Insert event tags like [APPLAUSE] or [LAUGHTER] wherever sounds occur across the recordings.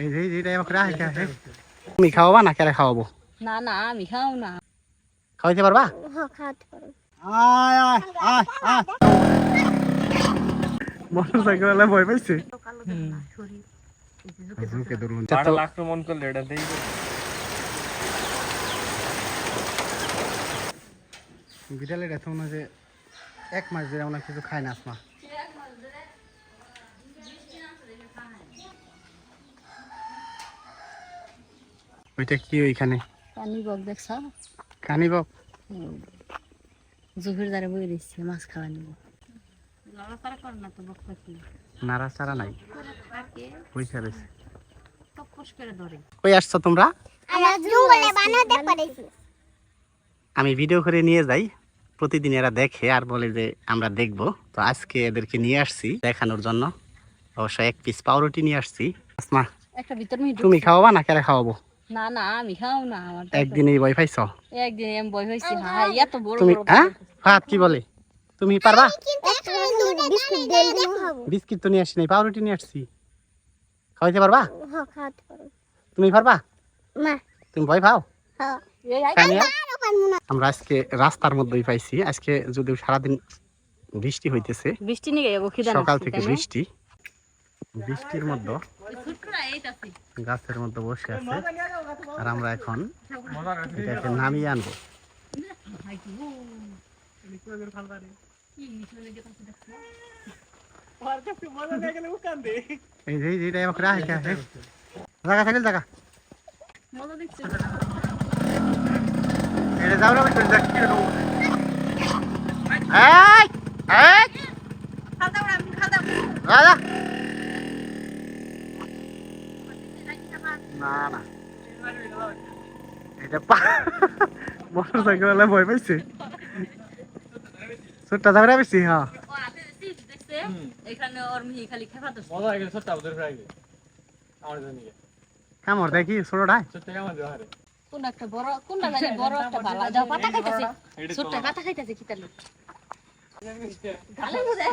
এই যে যেটা আমাকে রাখে আছে তুমি খাওয়াবা না কেরে খাওয়াবো? না না আমি খাও না। খাওয়াইতে পারবা? আয় আয় আয় আয়। মোটরসাইকেল আলা ভয় পাইছে। ঝুঁকে ধরুন পাড়া আক্রমণ করলে এটা দেই বিড়ালের এত মনে যে এক মাস ধরে আমরা কিছু খাই না আসমা। ওইটা কি ওইখানে? পানি বক দেখছ? কানি বাপ জুফের দ্বারা বই দিচ্ছে মাছ খাওয়া নিব। লড়াচড়া কর না তো বক পাখি। নাড়া নাই? পয়সা রয়েছে টপস করে ধরে। কই আসছো তোমরা? আমরা জঙ্গলে বানাতে পারিছি। আমি ভিডিও করে নিয়ে যাই। প্রতিদিন এরা দেখে আর বলে যে আমরা দেখব। তো আজকে এদেরকে নিয়ে আসছি দেখানোর জন্য। অবশ্য এক পিস পাউরুটি নিয়ে আসছি। আসমা তুমি খাওয়াবা না কেরে খাওয়াবো? না না আমি খাও না আমার তো একদিনই ভয় পাইছ? একদিন আমি বই হ্যাঁ এত বড় তুমি হ্যাঁ? হাত কি বলে? তুমি পারবা? বিস্কুট তো নিয়ে আসছি নাই পাউরুটি নিয়ে আসছি। খাওয়াইতে পারবা? হ্যাঁ তুমি পারবা? না। তুমি ভয় পাও? হ্যাঁ আমরা আজকে রাস্তার মধ্যেই পাইছি। আজকে যদিও সারাদিন বৃষ্টি হইতেছে। বৃষ্টি নিয়ে সকাল থেকে বৃষ্টি। বৃষ্টির মধ্যে গাছের মধ্যে বসে আছে। আর আমরা এখন এটাকে নামিয়ে আনব। জায়গা থাকলে জায়গা। এটা যাও না এই এই। আমি রাজা না না। এটা [LAUGHS] মোটর সাইকেল ভয় পাইছে। ছোট্টা হ্যাঁ। হয়ে কামড় দেখি ছোটটায় ছোট্ট কেমন দেওয়া রে কোন একটা বড় কোনটা জানি বড় একটা ভালো দাও পাতা খাইতেছে। ছোট্ট পাতা খাইতেছে কি তালে [LAUGHS] গালে মুদে।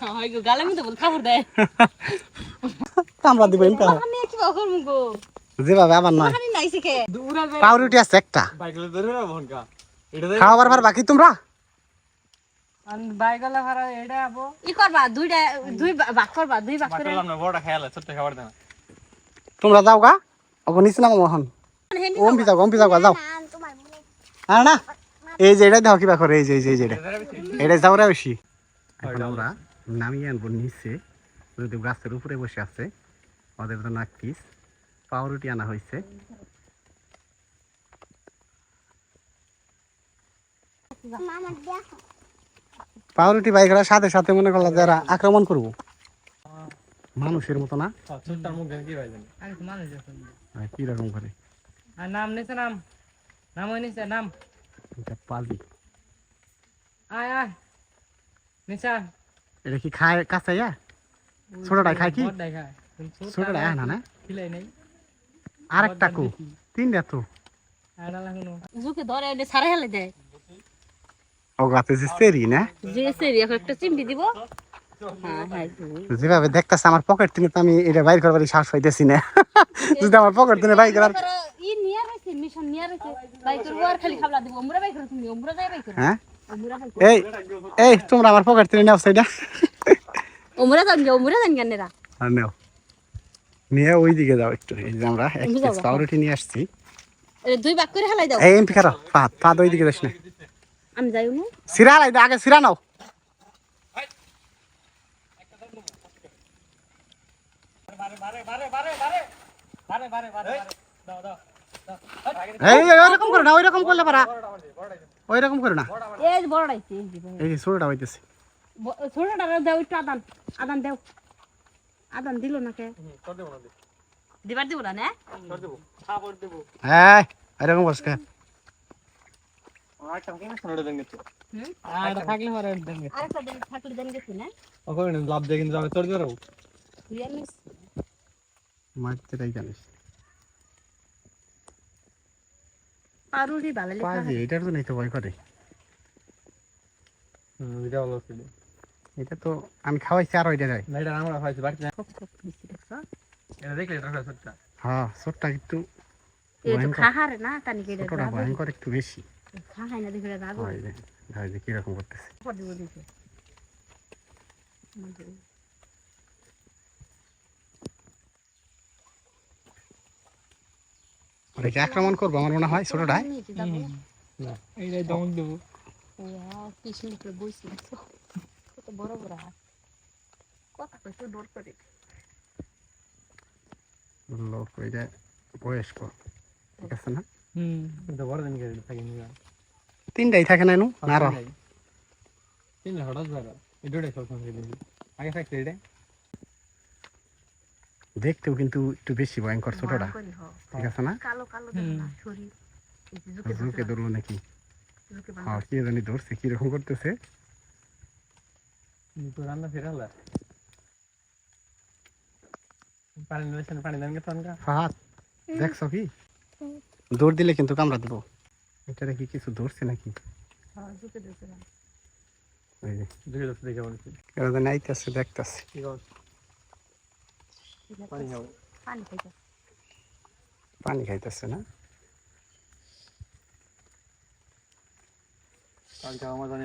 হ্যাঁ। গালে মুদে বল খাবার দেয় কামড়া [LAUGHS] দিব ইনকা আমি কি বকর মুগো যেভাবে আবার নয়। খানি নাইছে কে? পাউরুটি আছে একটা। না খাওয়াবার পার বাকি তোমরা? বাইকলা ভাড়া এটা আবো। ই করবা দুইটা দুই বা- ভাগ করবা দুই ভাগ করে। বাটলাম না বড়টা খেয়াল ছোট্ট খাবার দেনা। তোমরা যাও গা। ওখানে নিচে নামো মোহন ওমপি যাও ওমপি যাও যাও। না আর না এই যে এটা দেখো কিবা করে এই যে এই যে এটা এটা যাও রে বেশি। এখন আমরা নামিয়ে আনব নিচে। যদি গাছের উপরে বসে আছে। ওদের জন্য এক পিস। পাউরুটি আনা হয়েছে। পাউরুটি বাইকরা সাথে সাথে মনে করলা যারা আক্রমণ করব। মানুষের মতো না? কি রকম করে? নাম নিছে নাম। নাম নিছে নাম। এটা পালি আয় আয়। নিচা এটা কি খায় কাঁচাইয়া? ছোটটাই খায় কি? খায়। ছোটটা ছোটটা না না খিলাই নেই। আর একটা তিনটা তো। জুকে ধরে এনে সারা হেলে দেয় ও গাছে যে সেরি না? যে সেরি একটা চিমটি দিব। হ্যাঁ যেভাবে দেখতেছে আমার পকেট থেকে তো আমি এটা বাইর করবার সাহস পাইতেছি না। যদি আমার পকেট থেকে বাইর করার হ্যাঁ? এই এই তোমরা আমার পকেট থেকে নাও সেটা। ওমরা ওমরা নাও। নিয়ে ওই দিকে যাও একটু। এই যে আমরা এক পিস পাউরুটি নিয়ে আসছি। দুই ভাগ করে হেলাই দাও। এই এমপি খারো পাত পাত ওই দিকে যাস না। আমি যাই না সিরা লাই আগে সিরা নাও। এই ওইরকম করো না ওইরকম করলে পারা। ওইরকম করো না। এই বড়। এই ছোটটা হইতেছে। ছোটটা দাও একটু আদান আদান দেও। আদান দিল না কে কর দেবো না দিবার দিব না না? কর দেবো খাবার দেবো। হ্যাঁ এরকম কে যাবে তোর মারতে তাই জানিস। পারুরি ভালো লেখা পাজি তো নেই তো ভয় করে। হুম এটা ছিল। এটা তো আমি খাওয়াইছি আর ওইটা যায় না এটা আমরা বাড়িতে দেখছ? এটা দেখলে এটা হয় সত্যি হ্যাঁ ছোটটা একটু এই তো ভয়ঙ্কর। খাহারে না তানি কেটে ছোটটা ভয়ঙ্কর একটু বেশি। খাহাই না দেখে রাগো হয় যে হয় যে কীরকম করতেছে? পর দিব আক্রমণ করব আমার মনে হয় ছোটটায়? না এইটাই দমক দেবো। কি সুন্দর বইছি। কত বড় বড় হাত। কত কত দৌড় করে লোক ওইটা বয়স্ক। ঠিক আছে না? হুম। বড় দিন গেলে থাকি নি তিনটাই থাকে না না আরও তিন হঠাৎ বেড়া এটাই সব সঙ্গে আগে থাকতে এটা দেখতেও কিন্তু একটু বেশি ভয়ঙ্কর ছোটটা। ঠিক আছে না? কালো না এই ধরলো নাকি? হ্যাঁ কি জানি ধরছে কীরকম করতেছে? তো রান্না ফেরালা পানি নিয়েছেন পানি দেন গে তনকা ফাহাদ দেখছ কি দৌড় দিলে কিন্তু কামড়া দেবো এটা কি কিছু ধরছে নাকি এরা জানি আইতেছে দেখতেছে পানি খাইতেছে না কালকে আমার জানি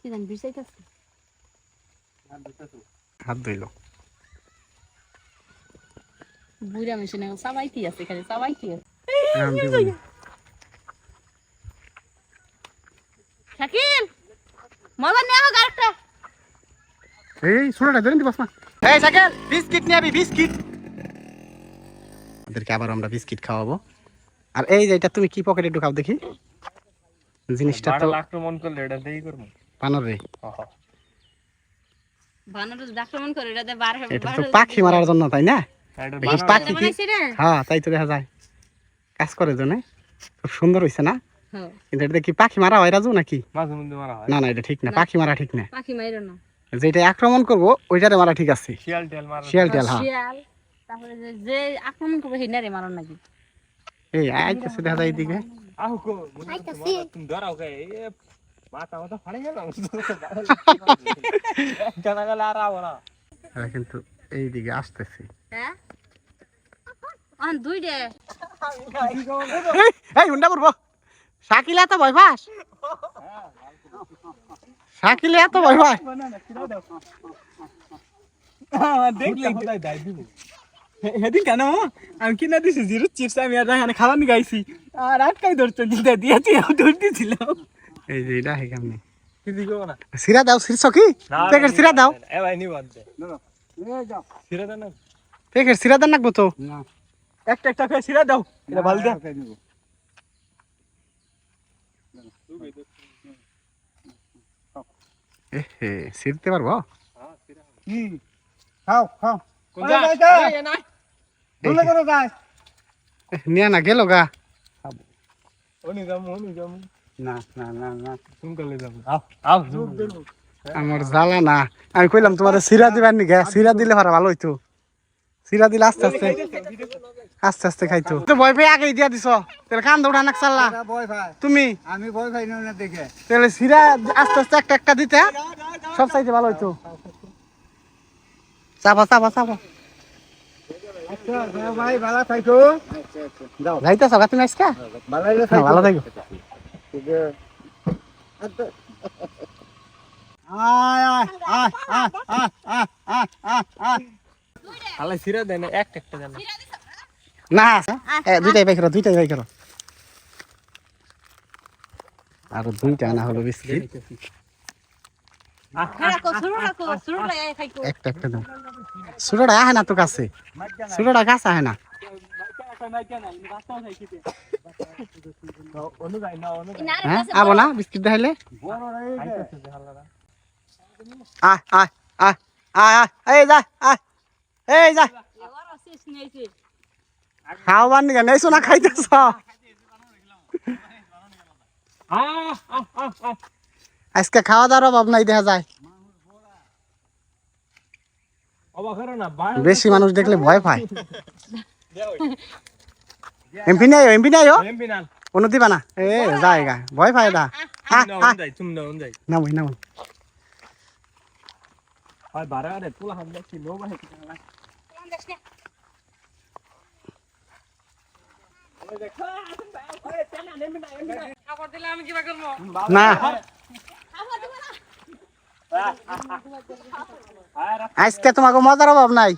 কি জানি বিষাইতেছে হাত ধুইলো বুড়া মেশিনে সবাইটি আছে খালি সবাইটি আছে। শাকিল মজা নিয়ে হোক আরেকটা এই ছোটটা ধরেন দিবস না এই সাইকেল বিস্কিট নিয়ে আবি বিস্কিট ওদেরকে আবার আমরা বিস্কিট খাওয়াবো আর এই যে এটা তুমি কি পকেটে ঢুকাও দেখি জিনিসটা তো আক্রমণ করলে এটা দেখি করব বানর। পাখি মারার জন্য তাই না? পাখি বানাইছি রে। হ্যাঁ তাই তো দেখা যায়। কাজ করে জন্য খুব সুন্দর হয়েছে না? হ্যাঁ। কিন্তু এটা কি পাখি মারা হয় রাজু নাকি? মাঝে মধ্যে মারা হয়। না না এটা ঠিক না পাখি মারা ঠিক না। পাখি যেটা আক্রমণ করব ওইটারে মারা ঠিক আছে। শিয়াল টিয়াল মারা। শিয়াল টিয়াল হ্যাঁ। শিয়াল তারপরে যে আক্রমণ করবে হিনারে মারো নাকি? এই আইতেছে দেখা যায় এইদিকে আহু কো আইতাছি। তুমি ধরাও [LAUGHS] হ্যাঁ, কিন্তু এই হুন্ডা ভয় সেদিন কেন? আমি কিনা দিছি জিরো চিপস আমি আর খাবার নিয়ে গাইছি আর আটকাই ধরছো দিদা দিয়ে দিয়ে ধর এই যে এটা কেমনি সিরা দাও সিরছ কি? প্যাকেট সিরা দাও। এ ভাই নি বাদ দে সিরা দেন? না প্যাকেট সিরা দেন নাকবো তো। একটা একটা করে সিরা দাও। এটা ভালো দে। এ হে সিরতে পারব খাও খাও। কোন যা এই না বলে করো এ, নিয়ে না গেল গা ওনি যাম ওনি যাম না না না না। তুমি করলে যাম আও আও আমার জ্বালা না। আমি কইলাম তোমার সিরা দিবার নি সিরা দিলে ভালো ভালো হইতো। সিরা দিলে আস্তে আস্তে। আস্তে আস্তে খাইতো। তো ভয় পেয়ে আগেই দিয়া দিছ। তাহলে কান দৌড়া নাক চাল্লা। তুমি? আমি ভয় ভাই না দেখে। তাহলে সিরা আস্তে আস্তে একটা একটা দিতে সব চাইতে ভালো হইতো। চাপা চাপা চাপা। আচ্ছা ভাই ভালো থাকো। যাইতেছ গা তুমি আজকে হ্যাঁ, ভালো থাকো। না দুইটাই দুইটাই আর দুইটা আনা হলো বিস্কিট। একটা একটা দাও সুরোটা আহে না তোর কাছে। সুরোটা কাছে আহে না। হ্যাঁ আবো না বিস্কিট দেখাইলে আয় আয় আয় আয় আয় এই যা আয় এই যা এবারও শেষ নিয়েছে খাওয়াবার নিকে নেইছো না খাইতেছ আহ আহ আহ আহ আজকে খাওয়া দাওয়ার অভাব নাই দেখা যায় অবাক হলো না বাড়ি বেশি মানুষ দেখলে ভয় পায় এমপি নাই এমপি নাই ও এমপি না উন্নতি বানা এ জায়গা ভয় পায় দা আয় না আয় না নামই নামই হয় বারা রে তুলা হাত না আজকে তোমাকে মজার অভাব নাই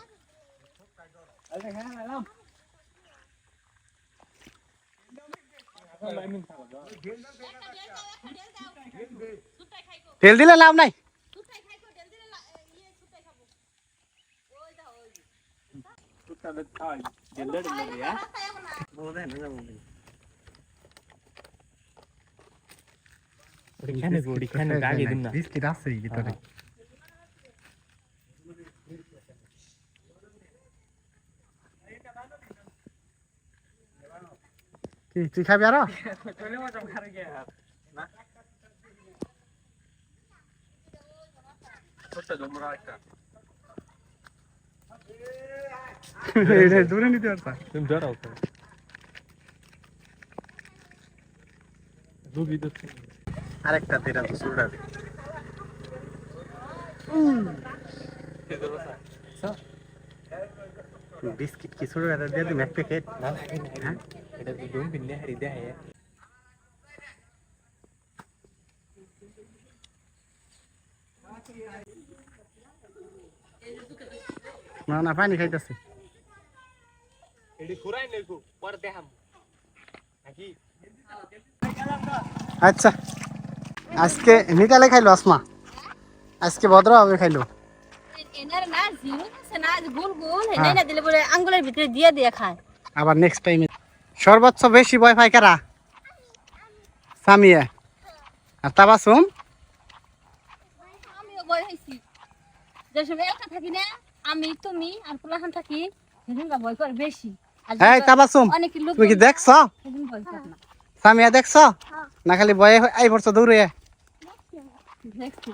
তেল দিলে লাভ নাই ওখানে ওখানে আগে দিন না বিস্কিট আছে ভিতরে কি তুই খাবি আরও? দূরে নিতে তুমি তো। আরেকটা তেরা তো দে বিস্কিট কি শুরু দিয়ে দিম এক প্যাকেট? না লাগে না এটা তো দম বিন্নে হারি দেয় না না পানি খাইতেছে এডি খুরাই নেকু পর দেখাম নাকি আচ্ছা আজকে নিকালে খাইলো আসমা আজকে ভদ্রভাবে খাইলো এনার না জিরো আছে না যে গোল গোল হেনে না দিলে বলে আঙ্গুলের ভিতরে দিয়ে দিয়ে খায় আবার নেক্সট টাইমে সর্বোচ্চ বেশি ভয় পাই কারা? সামিয়া। আর তাবাসুম? আমিও বই হয়েছি যে সময় একা থাকি না আমি তুমি আর পোলাখান থাকি সেদিন ভয় করে বেশি। এই তাবাসুম তুমি কি দেখছ? সামিয়া দেখছ? না খালি আই পড়ছ দৌড়ে। দেখছি।